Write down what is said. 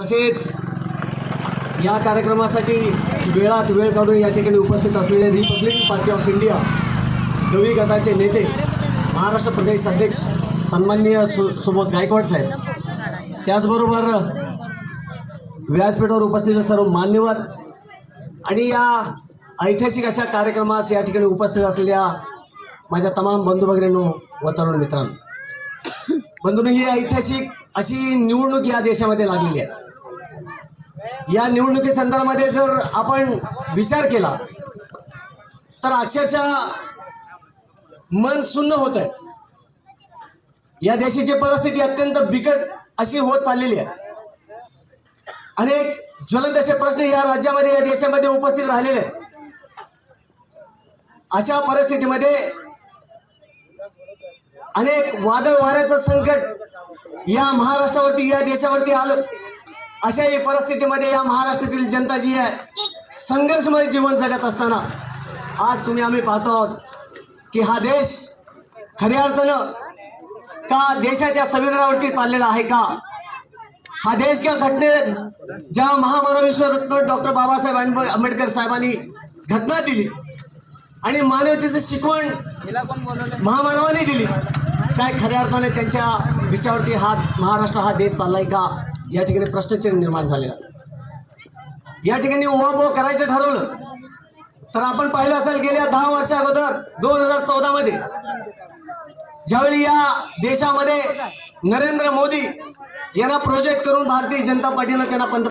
तसेच या कार्यक्रमासाठी वेळात वेळ काढून या ठिकाणी उपस्थित असलेले Republican party of India Gawali गटाचे नेते महाराष्ट्र प्रदेश अध्यक्ष सन्माननीय सु सुबोध गायकवाड साहेब. त्याचबरोबर व्यासपीठावर उपस्थित सर्व मान्यवर आणि या ऐतिहासिक अशा कार्यक्रमास या ठिकाणी उपस्थित असलेल्या माझ्या तमाम बंधू भगिनींनो व तरुण मित्रांनो. बंधूंनो ही ऐतिहासिक अशी निवडणूक या देशामध्ये लागलेली आहे. या निवडणुकी संदर्भामध्ये जर आपण विचार केला तर अक्षरशः मन सुन्न होत आहे या देशाची परिस्थिती अत्यंत बिकट अशी होत चाललेली आहे. अनेक ज्वलंत असे प्रश्न या राज्यामध्ये या देशामध्ये उपस्थित राहिलेले आहेत. अशा परिस्थितीमध्ये अनेक वादळ वाऱ्याचं संकट या महाराष्ट्रावरती या देशावरती आलं. अशाही परिस्थितीमध्ये या महाराष्ट्रातील जनता जी आहे संघर्षमय जीवन जगत असताना आज तुम्ही आम्ही पाहतो आहोत की हा देश खऱ्या अर्थानं का देशाच्या संविधानावरती चाललेला आहे का? हा देश या घटनेत ज्या महामानवेश्वर डॉक्टर बाबासाहेब आंबेडकर साहेबांनी घटना दिली आणि मानवतेचं शिकवण महामानवाने दिली काय खऱ्या अर्थाने त्यांच्या विषयावरती हा महाराष्ट्र हा देश चाललाय का? या ठिकाणी भ्रष्टाचार निर्माण झालेला या ठिकाणी ओवाबोवा करायचं ठरवलं. तर आपण पाहिलं असेल गेल्या दहा वर्षा अगोदर दोन हजार चौदा मध्ये ज्यावेळी या देशामध्ये नरेंद्र मोदी यांना प्रोजेक्ट करून भारतीय जनता पार्टीनं त्यांना पंत